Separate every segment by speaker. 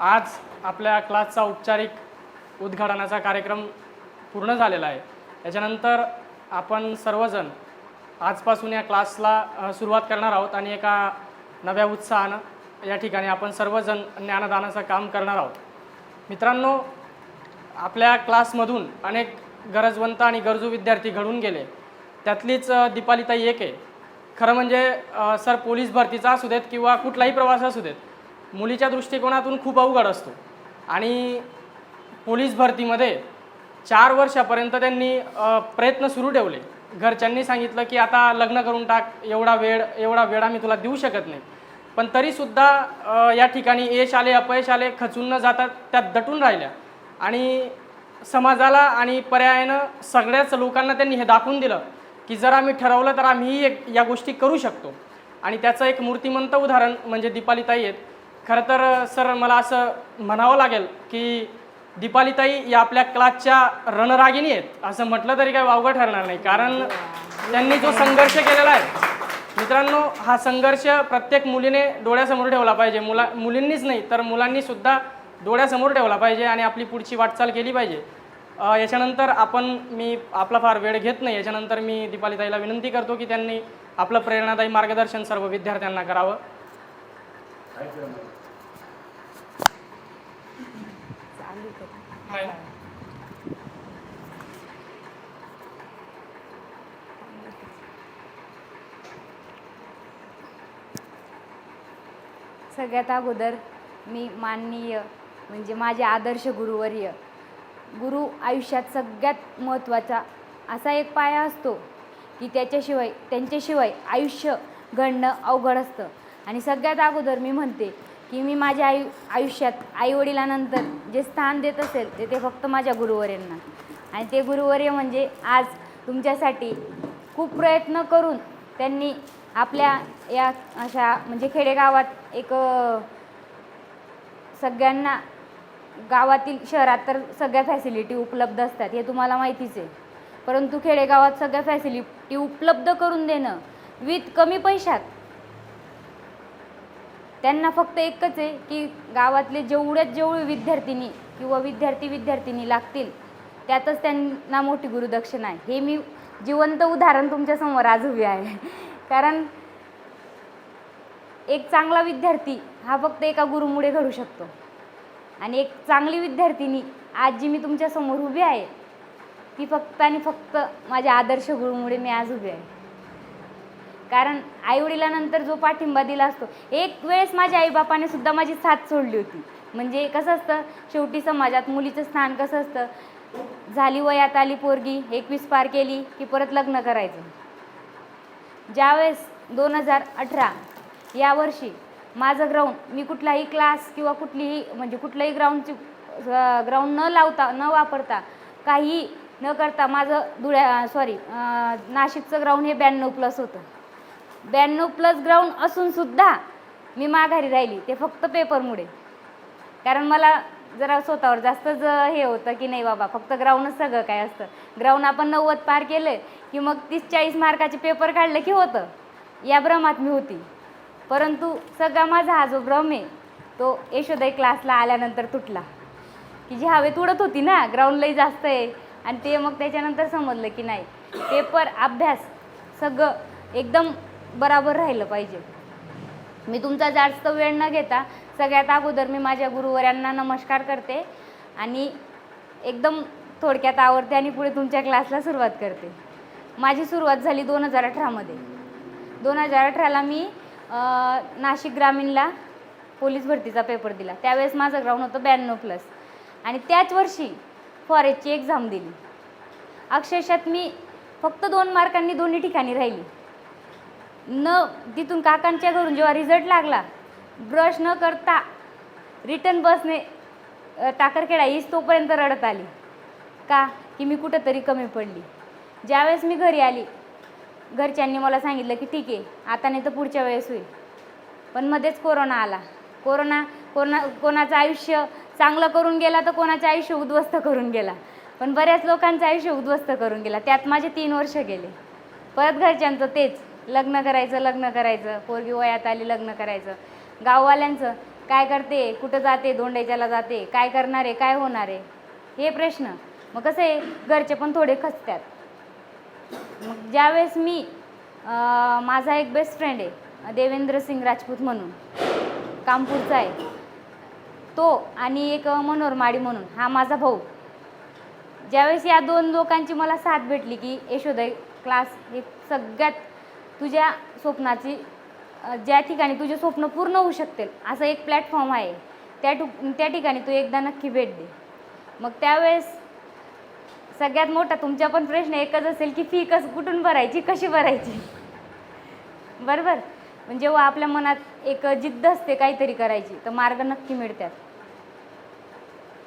Speaker 1: आज आपल्या क्लासचा औपचारिक उद्घाटनाचा कार्यक्रम पूर्ण झालेला आहे. याच्यानंतर आपण सर्वजण आजपासून या क्लासला सुरुवात करणार आहोत आणि एका नव्या उत्साहानं या ठिकाणी आपण सर्वजण ज्ञानदानाचं काम करणार आहोत. मित्रांनो आपल्या क्लासमधून अनेक गरजवंत आणि गरजू विद्यार्थी घडून गेले. त्यातलीच दीपालिता एक आहे. खरं म्हणजे सर पोलीस भरतीचा असू देत किंवा कुठलाही प्रवास असू देत मुलीच्या दृष्टिकोनातून खूप अवघड असतो. आणि पोलीस भरतीमध्ये चार वर्षापर्यंत त्यांनी प्रयत्न सुरू ठेवले. घरच्यांनी सांगितलं की आता लग्न करून टाक एवढा वेळ एवढा वेळ आम्ही तुला देऊ शकत नाही. पण तरीसुद्धा या ठिकाणी यश आले अपयश आले खचून न जातात त्यात दटून राहिल्या. आणि समाजाला आणि पर्यायानं सगळ्याच लोकांना त्यांनी हे दाखवून दिलं की जर आम्ही ठरवलं तर आम्हीही एक या गोष्टी करू शकतो. आणि त्याचं एक मूर्तिमंत उदाहरण म्हणजे दीपालिताई आहेत. खरं तर सर मला असं म्हणावं लागेल की दीपालीताई या आपल्या क्लासच्या रणरागिणी आहेत. असं म्हटलं तरी काही वावगं ठरणार नाही. कारण त्यांनी जो संघर्ष केलेला आहे मित्रांनो हा संघर्ष प्रत्येक मुलीने डोळ्यासमोर ठेवला पाहिजे. मुला मुलींनीच नाही तर मुलांनी सुद्धा डोळ्यासमोर ठेवला पाहिजे आणि आपली पुढची वाटचाल केली पाहिजे. याच्यानंतर आपण मी आपला फार वेळ घेत नाही. याच्यानंतर मी दीपालीताईला विनंती करतो की त्यांनी आपलं प्रेरणादायी मार्गदर्शन सर्व विद्यार्थ्यांना करावं.
Speaker 2: सगळ्यात अगोदर मी माननीय म्हणजे माझे आदर्श गुरुवर्य. गुरु आयुष्यात सगळ्यात महत्त्वाचा असा एक पाया असतो की त्याच्याशिवाय त्यांच्याशिवाय आयुष्य घडणं अवघड असतं. आणि सगळ्यात अगोदर मी म्हणते की मी माझ्या आयु आयुष्यात आईवडिलांनंतर जे स्थान देत असेल ते ते फक्त माझ्या गुरुवर्यांना. आणि ते गुरुवर्य म्हणजे आज तुमच्यासाठी खूप प्रयत्न करून त्यांनी आपल्या या अशा म्हणजे खेडेगावात एक सगळ्यांना गावातील शहरात तर सगळ्या फॅसिलिटी उपलब्ध असतात हे तुम्हाला माहितीच आहे. परंतु खेडेगावात सगळ्या फॅसिलिटी उपलब्ध करून देणं विथ कमी पैशात त्यांना फक्त एकच आहे की गावातले जेवढ्यात जेवढे विद्यार्थिनी किंवा विद्यार्थी विद्यार्थिनी लागतील त्यातच त्यांना मोठी गुरुदक्षिणा आहे. हे मी जिवंत उदाहरण तुमच्यासमोर आज उभी आहे. कारण एक चांगला विद्यार्थी हा फक्त एका गुरुमुळे घडू शकतो. आणि एक चांगली विद्यार्थिनी आज जी मी तुमच्यासमोर उभी आहे ती फक्त आणि फक्त माझ्या आदर्श गुरुमुळे मी आज उभी आहे. कारण आईवडिलानंतर जो पाठिंबा दिला असतो एक वेळेस माझ्या आईबापाने सुद्धा माझी साथ सोडली होती. म्हणजे कसं असतं शेवटी समाजात मुलीचं स्थान कसं असतं? झाली वयात आली पोरगी एकवीस पार केली की परत लग्न करायचं. ज्यावेळेस दोन हजार अठरा यावर्षी माझं ग्राउंड मी कुठलाही क्लास किंवा कुठलीही म्हणजे कुठल्याही ग्राउंडची ग्राउंड न लावता न वापरता काही न करता माझं धुळ्या सॉरी नाशिकचं ग्राउंड हे ब्याण्णव प्लस होतं. ब्याण्णव प्लस ग्राउंड असून सुद्धा मी माघारी राहिली ते फक्त पेपरमुळे कारण मला जरा स्वतःवर जास्तच हे होतं की नाही बाबा फक्त ग्राउंडच सगळं काय असतं. ग्राउंड आपण नव्वद पार केलं की मग तीस चाळीस मार्काचे पेपर काढलं की होतं. या भ्रमात मी होती. परंतु सगळा माझा हा जो भ्रम आहे तो यशोदय क्लासला आल्यानंतर तुटला. की जी हवेत उडत होती ना ग्राउंड लई जास्त आहे. आणि ते मग त्याच्यानंतर समजलं की नाही. पेपर अभ्यास सगळं एकदम बराबर राहिलं पाहिजे. मी तुमचा जास्त वेळ न घेता सगळ्यात अगोदर मी माझ्या गुरुवर्यांना नमस्कार करते आणि एकदम थोडक्यात आवडते आणि पुढे तुमच्या क्लासला सुरुवात करते. माझी सुरुवात झाली दोन हजार अठरामध्ये दोन हजार अठराला मी नाशिक ग्रामीणला पोलीस भरतीचा पेपर दिला. त्यावेळेस माझं ग्राउंड होतं ब्याण्णव प्लस आणि त्याच वर्षी फॉरेस्टची एक्झाम दिली. अक्षरशात मी फक्त दोन मार्कांनी दोन्ही ठिकाणी राहिली. न तिथून काकांच्या घरून जेव्हा रिझल्ट लागला ब्रश न करता रिटर्न बसने टाकरखेडा हीच तोपर्यंत रडत आली. का? की मी कुठंतरी कमी पडली. ज्यावेळेस मी घरी आली घरच्यांनी मला सांगितलं की ठीक आहे आता नाही तर पुढच्या वेळेस होईल. पण मध्येच कोरोना आला. कोरोना कोरोना कोणाचं आयुष्य चांगलं करून गेला तर कोणाचं आयुष्य उद्ध्वस्त करून गेला. पण बऱ्याच लोकांचं आयुष्य उद्ध्वस्त करून गेला. त्यात माझे तीन वर्ष गेले. परत घरच्यांचं तेच. लग्न करायचं लग्न करायचं. पोरगी वयात आली लग्न करायचं. गाववाल्यांचं काय करते? कुठं जाते? धोंडेच्याला जाते. काय करणार आहे? काय होणार आहे? हे प्रश्न. मग कसं आहे? घरचे पण थोडे खचतात. मग ज्यावेळेस मी माझा एक बेस्ट फ्रेंड आहे देवेंद्र सिंग राजपूत म्हणून कामपूरचा आहे. तो आणि एक मनोहर माडी म्हणून हा माझा भाऊ. ज्यावेळेस या दोन लोकांची मला साथ भेटली की यशोदय क्लास हे सगळ्यात तुझ्या स्वप्नाची ज्या ठिकाणी तुझे स्वप्न पूर्ण होऊ शकतील असं एक प्लॅटफॉर्म आहे. त्या टू त्या ठिकाणी तू एकदा नक्की भेट दे. मग त्यावेळेस सगळ्यात मोठा तुमचा पण प्रश्न एकच असेल की फी कस कुठून भरायची कशी भरायची? बरोबर? पण जेव्हा आपल्या मनात एक जिद्द असते काहीतरी करायची तर मार्ग नक्की मिळतात.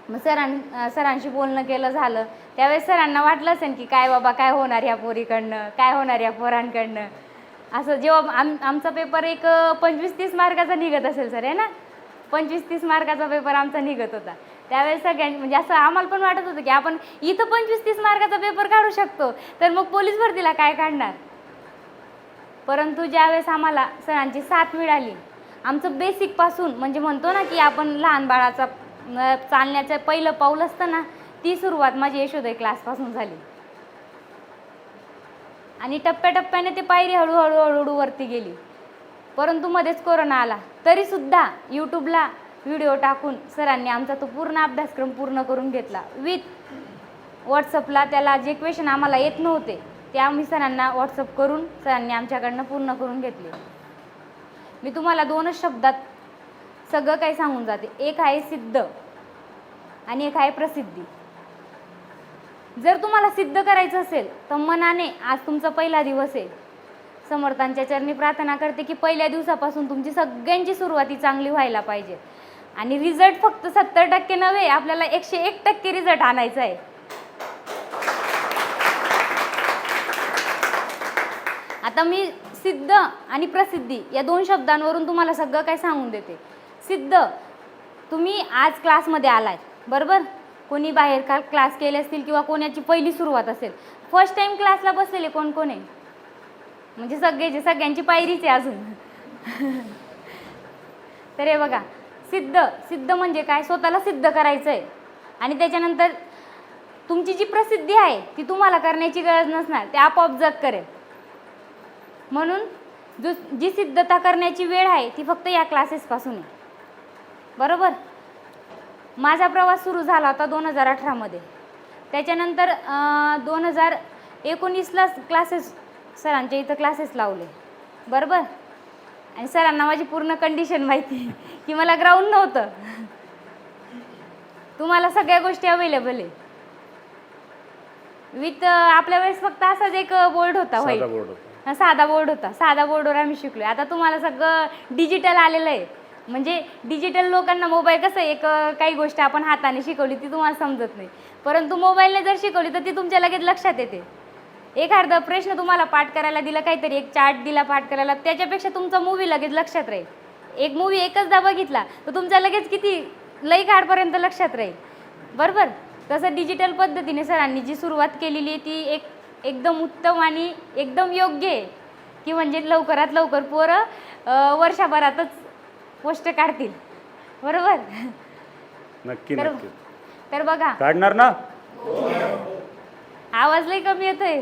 Speaker 2: मग सरां सरांशी बोलणं केलं झालं. त्यावेळेस सरांना वाटलं असेल की काय बाबा काय होणार या पोरीकडनं काय होणार या पोरांकडनं? असं जेव्हा आम आमचा पेपर एक पंचवीस तीस मार्काचा निघत असेल सर आहे ना? पंचवीस तीस मार्काचा पेपर आमचा निघत होता. त्यावेळेस सगळ्यां म्हणजे असं आम्हाला पण वाटत होतं की आपण इथं पंचवीस तीस मार्काचा पेपर काढू शकतो. तर मग पोलीस भरतीला काय काढणार? परंतु ज्यावेळेस आम्हाला सरांची साथ मिळाली आमचं बेसिकपासून म्हणजे म्हणतो ना की आपण लहान बाळाचा चालण्याचं पहिलं पाऊल असतं ना ती सुरुवात माझी यशोदय क्लासपासून झाली. आणि टप्प्याटप्प्याने ते पायरी हळूहळू हळूहळू वरती गेली. परंतु मध्येच कोरोना आला. तरीसुद्धा यूट्यूबला व्हिडिओ टाकून सरांनी आमचा तो पूर्ण अभ्यासक्रम पूर्ण करून घेतला. विथ व्हॉट्सअपला त्याला जे क्वेश्चन आम्हाला येत नव्हते ते आम्ही सरांना व्हॉट्सअप करून सरांनी आमच्याकडनं पूर्ण करून घेतले. मी तुम्हाला दोनच शब्दात सगळं काही सांगून जाते. एक आहे सिद्ध आणि एक आहे प्रसिद्धी. जर तुम्हाला सिद्ध करायचं असेल तर मनाने आज तुमचा पहिला दिवस आहे. समर्थांच्या चरणी प्रार्थना करते की पहिल्या दिवसापासून तुमची सगळ्यांची सुरुवाती चांगली व्हायला पाहिजे. आणि रिझल्ट फक्त सत्तर टक्के नव्हे आपल्याला एकशे एक टक्के रिझल्ट आणायचा आहे. आता मी सिद्ध आणि प्रसिद्धी या दोन शब्दांवरून तुम्हाला सगळं काय सांगून देते. सिद्ध तुम्ही आज क्लासमध्ये आलाय बरोबर? कोणी बाहेर का क्लास केले असतील किंवा कोणाची पहिली सुरुवात असेल. फर्स्ट टाईम क्लासला बसलेले कोण कोण आहे? म्हणजे सगळ्याचे सगळ्यांची पायरीच आहे अजून. तर हे बघा सिद्ध सिद्ध म्हणजे काय? स्वतःला सिद्ध करायचं आहे आणि त्याच्यानंतर तुमची जी प्रसिद्धी आहे ती तुम्हाला करण्याची गरज नसणार. ते आपोआप जग करेल. म्हणून जो जी सिद्धता करण्याची वेळ आहे ती फक्त या क्लासेसपासून आहे. बरोबर? माझा प्रवास सुरू झाला होता दोन हजार अठरामध्ये त्याच्यानंतर दोन हजार एकोणीसला क्लासेस सरांच्या इथं क्लासेस लावले. बरोबर? आणि सरांना माझी पूर्ण कंडिशन माहिती की मला ग्राउंड नव्हतं. तुम्हाला सगळ्या गोष्टी अवेलेबल आहे. विथ आपल्या वेळेस फक्त असाच एक बोर्ड होता व्हाईट.
Speaker 3: साधा बोर्ड होता
Speaker 2: साधा बोर्ड होता. साधा बोर्डवर आम्ही शिकलो आता तुम्हाला सगळं डिजिटल आलेलं आहे. म्हणजे डिजिटल लोकांना मोबाईल कसं एक काही गोष्ट आपण हाताने शिकवली ती तुम्हाला समजत नाही. परंतु मोबाईलने जर शिकवली तर ती तुमच्या लगेच लक्षात येते. एखादा प्रश्न तुम्हाला पाठ करायला दिला काहीतरी एक चार्ट दिला पाठ करायला त्याच्यापेक्षा तुमचा मूवी लगेच लक्षात राहील. एक मूवी एकचदा बघितला तर तुमचा लगेच किती लई काढपर्यंत लक्षात राहील. बरोबर? तसं डिजिटल पद्धतीने सरांनी जी सुरुवात केलेली आहे ती एक एकदम उत्तम आणि एकदम योग्य आहे. की म्हणजे लवकरात लवकर पोरं वर्षभरातच पोस्ट काढतील. बरोबर?
Speaker 3: नक्की
Speaker 2: तर
Speaker 3: नक्की.
Speaker 2: तर बघा.
Speaker 3: काढणार ना?
Speaker 2: आवाज लई कमी येतोय.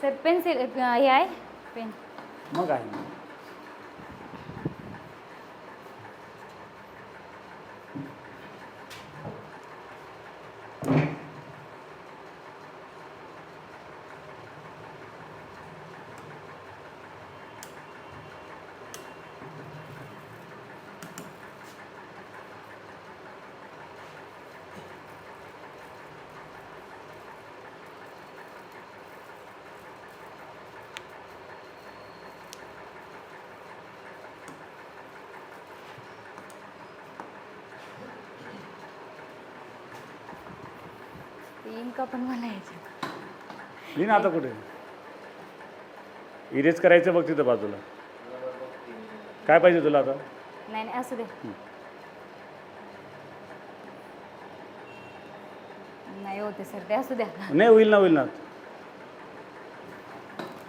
Speaker 2: सर पेन्सिल हे आहे? पेन.
Speaker 3: मग आहे ना.
Speaker 2: इंका पण मला यायचं
Speaker 3: ना आता कुठे? इरेज करायचं बघ तिथं बाजूला. काय पाहिजे तुला आता?
Speaker 2: नाही नाही असू दे. नाही होते सर ते असू द्या.
Speaker 3: नाही होईल ना होईल ना.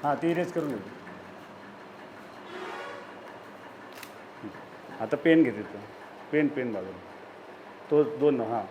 Speaker 3: हां ते इरेज करून घेतो आता पेन घेते तो पेन पेन बाजूला. तो दोन हां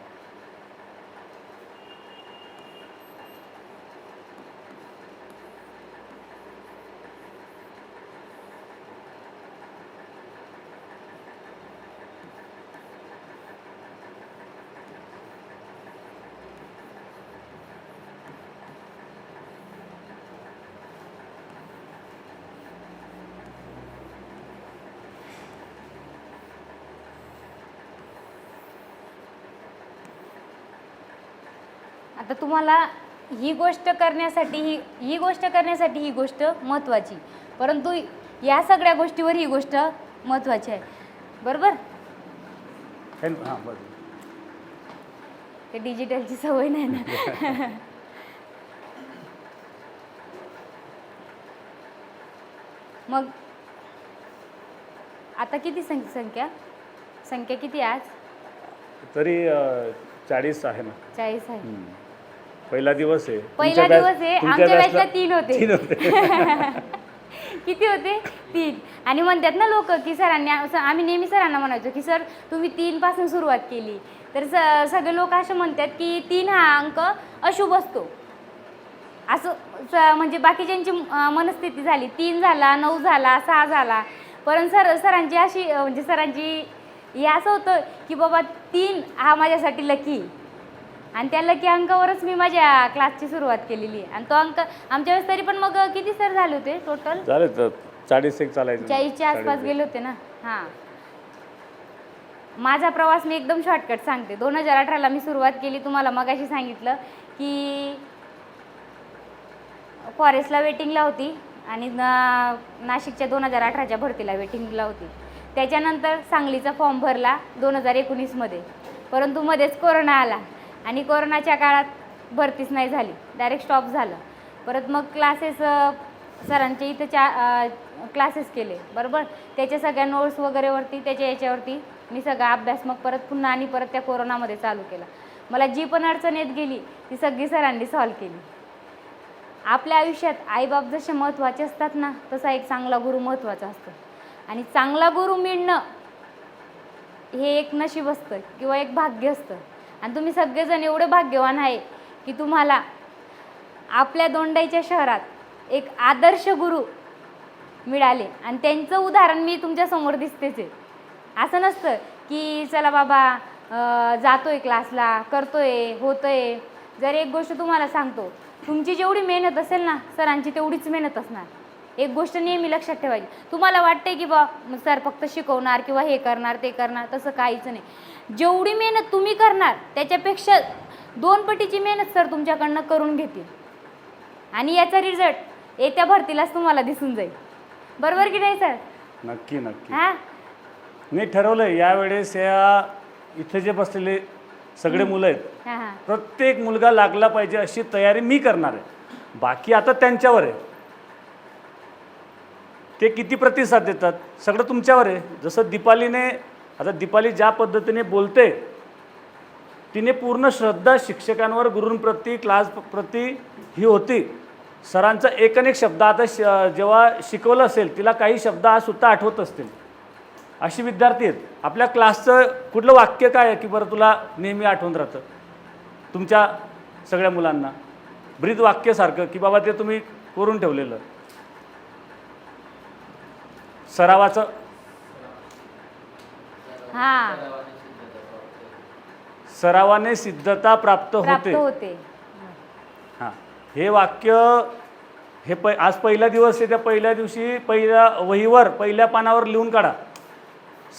Speaker 2: आता तुम्हाला ही गोष्ट करण्यासाठी ही ही गोष्ट करण्यासाठी ही गोष्ट महत्त्वाची परंतु या सगळ्या गोष्टीवर ही गोष्ट महत्त्वाची आहे. बरोबर?
Speaker 3: हां
Speaker 2: डिजिटलची सवय नाही ना? मग आता किती सं संख्या? संख्या किती आज?
Speaker 3: तरी चाळीस आहे ना.
Speaker 2: चाळीस आहे.
Speaker 3: पहिला दिवस आहे.
Speaker 2: पहिला
Speaker 3: तुमच्या
Speaker 2: दिवस आहे.
Speaker 3: तुमच्या
Speaker 2: आमच्या
Speaker 3: बॅचला
Speaker 2: बॅचला तीन होते.
Speaker 3: तीन होते.
Speaker 2: किती होते? तीन. आणि म्हणतात ना लोक की सरांनी असं आम्ही नेहमी सरांना म्हणायचो की सर तुम्ही तीन पासून सुरुवात केली. तर स सगळे लोक असं म्हणतात की तीन हा अंक अशुभ असतो. असं स- म्हणजे बाकीच्यांची अं, मनस्थिती झाली. तीन झाला नऊ झाला सहा झाला. पण सर सरांची अशी अं, म्हणजे सरांची हे असं होतं की बाबा तीन हा माझ्यासाठी लकी आणि त्या लकी अंकावरच मी माझ्या क्लासची सुरुवात केलेली आहे. आणि तो अंक आमच्या वेळेस तरी पण मग किती सर झाले होते टोटल
Speaker 3: तर चाळीस एक चालायचं.
Speaker 2: चाळीसच्या आसपास. गेले होते ना? हां. माझा प्रवास मी एकदम शॉर्टकट सांगते. दोन हजार अठराला मी सुरुवात केली. तुम्हाला मगाशी सांगितलं की फॉरेस्टला वेटिंगला होती आणि ना नाशिकच्या दोन हजार अठराच्या भरतीला वेटिंगला होती. त्याच्यानंतर सांगलीचा फॉर्म भरला दोन हजार एकोणीसमध्ये. परंतु मध्येच कोरोना आला. आणि कोरोनाच्या काळात भरतीच नाही झाली. डायरेक्ट स्टॉप झालं. परत मग क्लासेस सरांचे इथं चा क्लासेस केले. बरोबर? त्याच्या सगळ्या नोट्स वगैरेवरती त्याच्या याच्यावरती मी सगळा अभ्यास मग परत पुन्हा आणि परत त्या कोरोनामध्ये चालू केला. मला जी पण अडचण येत गेली ती सगळी सरांनी सॉल्व केली. आपल्या आयुष्यात आईबाप जसे महत्त्वाचे असतात ना तसा एक चांगला गुरु महत्त्वाचा असतो. आणि चांगला गुरु मिळणं हे एक नशीब असतं किंवा एक भाग्य असतं. आणि तुम्ही सगळेजण एवढे भाग्यवान आहे की तुम्हाला आपल्या दोंडाईच्या शहरात एक आदर्श गुरु मिळाले. आणि त्यांचं उदाहरण मी तुमच्यासमोर दिसतेच आहे. असं नसतं की चला बाबा जातो जातोय क्लासला करतोय होतोय. जर एक गोष्ट तुम्हाला सांगतो तुमची जेवढी मेहनत असेल ना सरांची तेवढीच मेहनत असणार. एक गोष्ट नेहमी लक्षात ठेवायची. तुम्हाला वाटते की बा सर फक्त शिकवणार किंवा हे करणार ते करणार तसं काहीच नाही. जेवढी मेहनत तुम्ही करणार त्याच्यापेक्षा दोन पटीची मेहनत सर तुमच्याकडनं करून घेतील. आणि याचा रिझल्ट येत्या भरतीलाच तुम्हाला दिसून जाईल. बरोबर की नाही सर
Speaker 3: नक्की नक्की.
Speaker 2: हां?
Speaker 3: मी ठरवलं यावेळेस या इथे जे बसलेले सगळे मुलं आहेत
Speaker 2: हां हां.
Speaker 3: प्रत्येक मुलगा लागला पाहिजे अशी तयारी मी करणार आहे. बाकी आता त्यांच्यावर आहे. ते किती प्रतिसाद देतात सगळं तुमच्यावर आहे. जसं दीपालीने आता दीपाली ज्या पद्धतीने बोलते तिने पूर्ण श्रद्धा शिक्षकांवर गुरूंप्रती क्लास प्रती ही होती. सरांचा एक अनेक शब्द आता श जेव्हा शिकवलं असेल तिला काही शब्द आज सुद्धा आठवत असतील. अशी विद्यार्थी आहेत. आपल्या क्लासचं कुठलं वाक्य काय आहे की बरं तुला नेहमी आठवून राहतं? तुमच्या सगळ्या मुलांना. ब्रीद वाक्यासारखं की बाबा ते तुम्ही करून ठेवलेलं. सरावाचं
Speaker 2: हां.
Speaker 3: सरावाने सिद्धता प्राप्त
Speaker 2: प्राप्त
Speaker 3: होते.
Speaker 2: होते
Speaker 3: हां. हे वाक्य हे प आज पहिला दिवस आहे त्या पहिल्या दिवशी पहिल्या वहीवर पहिल्या पानावर लिहून काढा.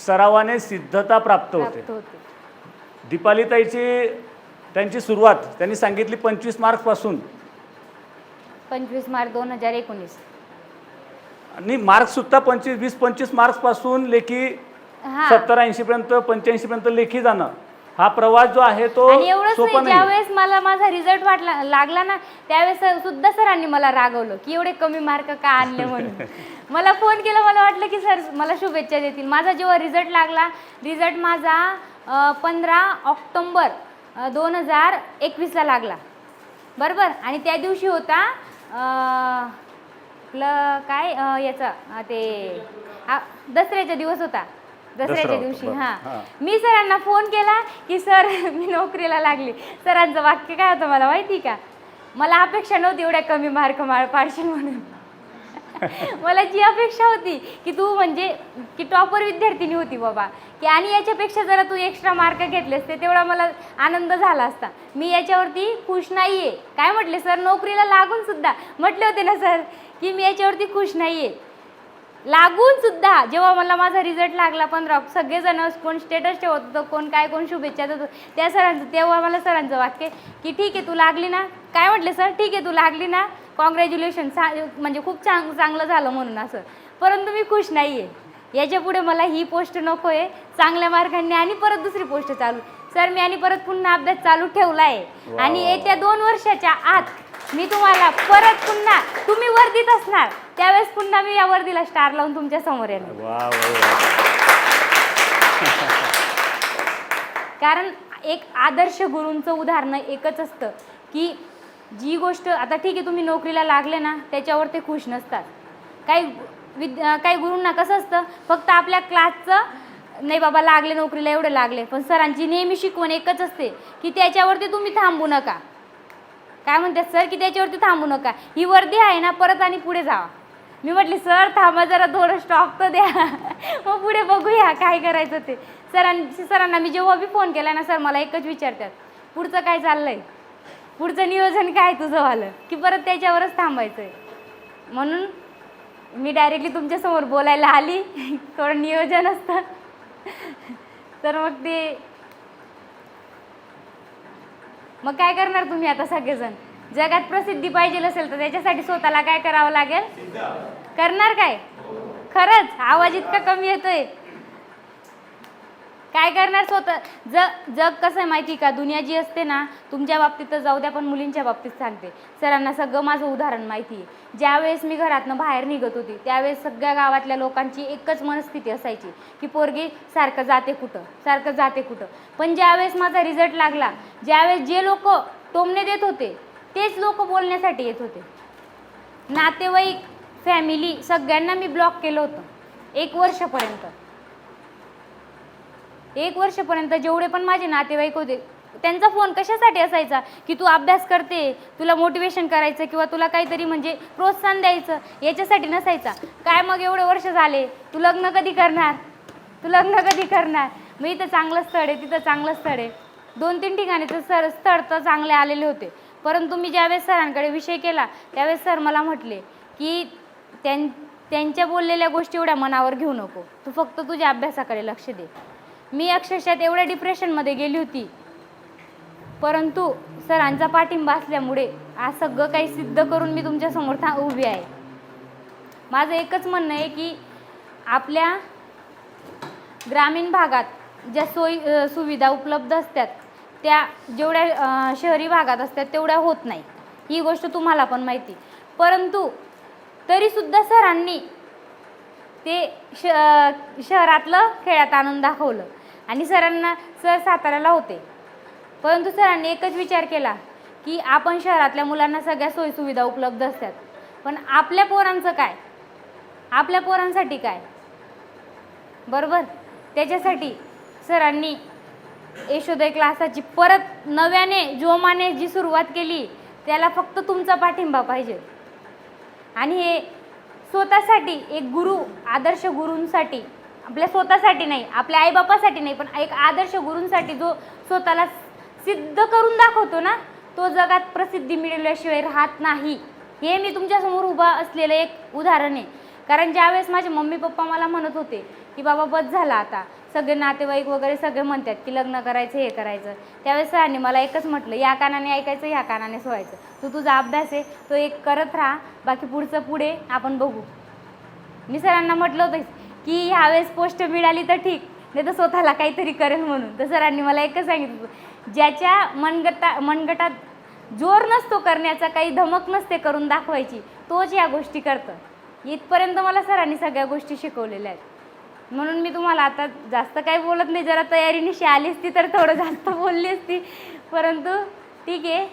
Speaker 3: सरावाने सिद्धता प्राप्त होते.
Speaker 2: प्राप्त होते.
Speaker 3: दीपालीताईची त्यांची सुरुवात त्यांनी सांगितली पंचवीस मार्क्सपासून
Speaker 2: पंचवीस मार्च दोन हजार एकोणीस.
Speaker 3: आणि मार्क्ससुद्धा पंचवीस वीस पंचवीस मार्क्सपासून लेखी
Speaker 2: हां.
Speaker 3: सत्तर ऐंशीपर्यंत पंच्याऐंशीपर्यंत लेखी जाणं. हा प्रवास जो आहे तो
Speaker 2: आणि एवढंच
Speaker 3: सोपा
Speaker 2: नाही
Speaker 3: नाही
Speaker 2: ज्यावेळेस मला माझा रिझल्ट वाटला लागला ना त्यावेळेस सुद्धा सरांनी मला रागवलं की एवढे कमी मार्क का आणले म्हणून. मला फोन केला मला वाटलं की सर मला शुभेच्छा देतील. माझा जेव्हा रिझल्ट लागला रिझल्ट माझा पंधरा ऑक्टोंबर दोन हजार एकवीसला लागला. बरोबर? आणि त्या दिवशी होता आपलं काय याचं ते दसऱ्याचा दिवस होता. दसऱ्याच्या दिवशी. हां. मी सरांना फोन केला की सर मी नोकरीला लागली. सरांचं वाक्य काय होतं मला माहिती का? मला अपेक्षा नव्हती एवढ्या कमी मार्क मार पाडशील म्हणून. मला जी अपेक्षा होती की तू म्हणजे की टॉपर विद्यार्थिनी होती बाबा की आणि याच्यापेक्षा जरा तू एक्स्ट्रा मार्क घेतलेस ते तेवढा मला आनंद झाला असता. मी याच्यावरती खुश नाही आहे काय म्हटले सर नोकरीला लागून सुद्धा. म्हटले होते ना सर की मी याच्यावरती खुश नाही आहे लागून सुद्धा जेव्हा मला माझा रिझल्ट लागला पंधरा सगळेजण कोण स्टेटस ठेवत होतं कोण काय कोण शुभेच्छा देत त्या सरांचं तेव्हा मला सरांचं वाक्य की ठीक आहे तू लागली ना. काय म्हटले सर ठीक आहे तू लागली ना. कॉंग्रॅच्युलेशन सा म्हणजे खूप चांग चांगलं झालं म्हणून असं परंतु मी खुश नाही आहे याच्यापुढे मला ही पोस्ट नको आहे चांगल्या मार्कांनी आणि परत दुसरी पोस्ट चालू. सर मी आणि परत पुन्हा अभ्यास चालू ठेवला आहे आणि येत्या दोन वर्षाच्या आत मी तुम्हाला परत पुन्हा तुम्ही वर्दीत असणार. त्यावेळेस पुन्हा मी या वर्दीला स्टार लावून तुमच्यासमोर येणार. कारण एक आदर्श गुरूंचं उदाहरण एकच असतं की जी गोष्ट आता ठीक आहे तुम्ही नोकरीला लागले ना त्याच्यावर ते खुश नसतात. काही विद काही गुरूंना कसं असतं फक्त आपल्या क्लासचं नाही बाबा लागले नोकरीला एवढे लागले. पण सरांची नेहमी शिकवण एकच असते की त्याच्यावरती तुम्ही थांबू नका. काय म्हणतात सर की त्याच्यावरती थांबू नका. ही वर्दी आहे ना परत आणि पुढे जावा. मी म्हटली सर थांबा जरा थोडं स्टॉप तर द्या. मग पुढे बघूया काय करायचं ते. सरांनी सरांना मी जेव्हा बी फोन केला ना सर मला एकच विचारतात पुढचं काय चाललंय? पुढचं नियोजन काय तुझं झालं की परत त्याच्यावरच थांबायचं आहे म्हणून मी डायरेक्टली तुमच्यासमोर बोलायला आली. थोडं नियोजन असतं. तर मग ते मग काय करणार तुम्ही आता सगळेजण? जगात प्रसिद्धी पाहिजे असेल तर त्याच्यासाठी स्वतःला काय करावं लागेल? करणार काय? खरंच आवाज इतका कमी येतोय. काय करणार स्वतः? जग जग कसं आहे माहिती का? दुनिया जी असते ना तुमच्या बाबतीत तर जाऊ द्या पण मुलींच्या बाबतीत सांगते. सरांना सगळं माझं उदाहरण माहिती आहे. ज्यावेळेस मी घरातनं बाहेर निघत होती त्यावेळेस सगळ्या गावातल्या लोकांची एकच मनस्थिती असायची की पोरगी सारखं जाते कुठं? सारखं जाते कुठं? पण ज्यावेळेस माझा रिझल्ट लागला ज्यावेळेस जे लोक टोमणे देत होते तेच लोक बोलण्यासाठी येत होते. नातेवाईक फॅमिली सगळ्यांना मी ब्लॉक केलं होतं एक वर्षपर्यंत. एक वर्षपर्यंत जेवढे पण माझे नातेवाईक होते त्यांचा फोन कशासाठी असायचा की तू अभ्यास करते तुला मोटिवेशन करायचं किंवा तुला काहीतरी म्हणजे प्रोत्साहन द्यायचं याच्यासाठी नसायचा. काय मग एवढे वर्ष झाले? तू लग्न कधी करणार? तू लग्न कधी करणार? मग इथं चांगलं स्थळ आहे तिथं चांगलं स्थळ आहे. दोन तीन ठिकाणी तर सर स्थळ तर चांगले आलेले होते. परंतु मी ज्यावेळेस सरांकडे विषय केला त्यावेळेस सर मला म्हटले की त्यां त्यांच्या बोललेल्या गोष्टी एवढ्या मनावर घेऊ नको. तू फक्त तुझ्या अभ्यासाकडे लक्ष दे. मी अक्षरशः एवढ्या डिप्रेशनमध्ये गेली होती. परंतु सरांचा पाठिंबा असल्यामुळे आज सगळं काही सिद्ध करून मी तुमच्यासमोर था उभी आहे. माझं एकच म्हणणं आहे की आपल्या ग्रामीण भागात ज्या सोयी सुविधा उपलब्ध असतात त्या जेवढ्या शहरी भागात असतात तेवढ्या होत नाही ही गोष्ट तुम्हाला पण माहिती. परंतु तरीसुद्धा सरांनी ते श शहरातलं खेळात आणून दाखवलं. आणि सरांना सर साताऱ्याला होते. परंतु सरांनी एकच विचार केला की आपण शहरातल्या मुलांना सगळ्या सोयीसुविधा उपलब्ध असतात. पण आपल्या पोरांचं काय? आपल्या पोरांसाठी काय? बरोबर? त्याच्यासाठी सरांनी यशोदय क्लासाची परत नव्याने जोमाने जी सुरुवात केली त्याला फक्त तुमचा पाठिंबा पाहिजे. आणि हे स्वतःसाठी एक गुरु आदर्श गुरूंसाठी आपल्या स्वतःसाठी नाही आपल्या आईबापासाठी नाही पण एक आदर्श गुरूंसाठी जो स्वतःला सिद्ध करून दाखवतो ना तो जगात प्रसिद्धी मिळवल्याशिवाय राहत नाही. हे मी तुमच्यासमोर उभा असलेलं एक उदाहरण आहे. कारण ज्यावेळेस माझे मम्मी पप्पा मला म्हणत होते की बाबा बस झाला आता. सगळे नातेवाईक वगैरे सगळे म्हणतात की लग्न करायचं हे करायचं. त्यावेळेस सरांनी मला एकच म्हटलं या कानाने ऐकायचं या कानाने सोहायचं. तू तुझा अभ्यास आहे तो एक करत राहा. बाकी पुढचं पुढे आपण बघू. मी सरांना म्हटलं होतं की ह्यावेळेस पोस्ट मिळाली तर ठीक नाही तर स्वतःला काहीतरी करेल म्हणून. तर सरांनी मला एकच सांगितलं ज्याच्या मनगटा मनगटात जोर नसतो करण्याचा काही धमक नसते करून दाखवायची तोच या गोष्टी करतं इथपर्यंत मला सरांनी सगळ्या गोष्टी शिकवलेल्या आहेत. म्हणून मी तुम्हाला आता जास्त काही बोलत नाही जरा तयारीनिशी आली असती तर थोडं जास्त बोलली असती. परंतु ठीक आहे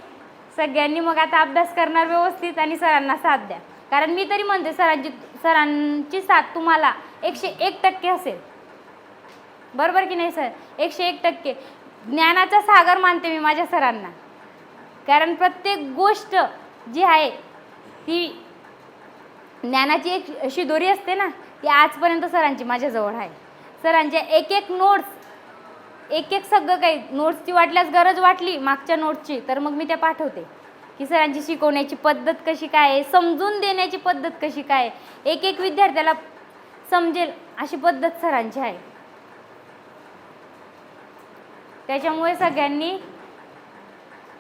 Speaker 2: सगळ्यांनी मग आता अभ्यास करणार व्यवस्थित आणि सरांना साथ द्या. कारण मी तरी म्हणते सरांची सरांची साथ तुम्हाला एकशे एक टक्के असेल. बरोबर की नाही सर? एकशे एक टक्के. ज्ञानाचा सागर मानते मी माझ्या सरांना. कारण प्रत्येक गोष्ट जी आहे ती ज्ञानाची एक अशी दोरी असते ना ती आजपर्यंत सरांची माझ्याजवळ आहे. सरांच्या एक एक नोट्स एक एक सगळं काही नोट्सची वाटल्यास गरज वाटली मागच्या नोट्सची तर मग मी त्या पाठवते. की सरांची शिकवण्याची पद्धत कशी काय आहे? समजून देण्याची पद्धत कशी काय आहे? एक एक विद्यार्थ्याला समजेल अशी पद्धत सरांची आहे. त्याच्यामुळे सगळ्यांनी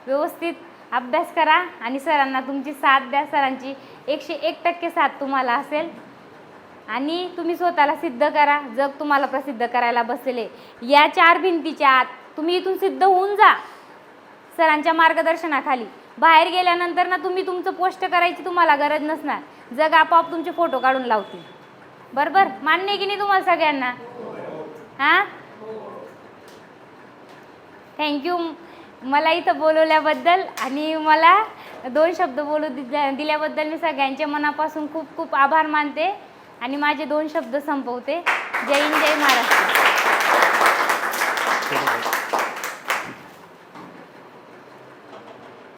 Speaker 2: व्यवस्थित अभ्यास करा आणि सरांना तुमची साथ द्या. सरांची एकशे एक टक्के साथ तुम्हाला असेल. आणि तुम्ही स्वतःला सिद्ध करा. जग तुम्हाला प्रसिद्ध करायला बसले या चार भिंतीच्या आत तुम्ही इथून सिद्ध होऊन जा. सरांच्या मार्गदर्शनाखाली. बाहेर गेल्यानंतर ना तुम्ही तुमचं पोस्ट करायची तुम्हाला गरज नसणार. जग आपोआप तुमचे फोटो काढून लावतील. बरोबर? मान्य आहे की नाही तुम्हाला सगळ्यांना? हां? थँक्यू मला इथं बोलवल्याबद्दल आणि मला दोन शब्द बोलू दिल्या दिल्याबद्दल मी सगळ्यांच्या मनापासून खूप खूप आभार मानते आणि माझे दोन शब्द संपवते. जय हिंद जय महाराष्ट्र.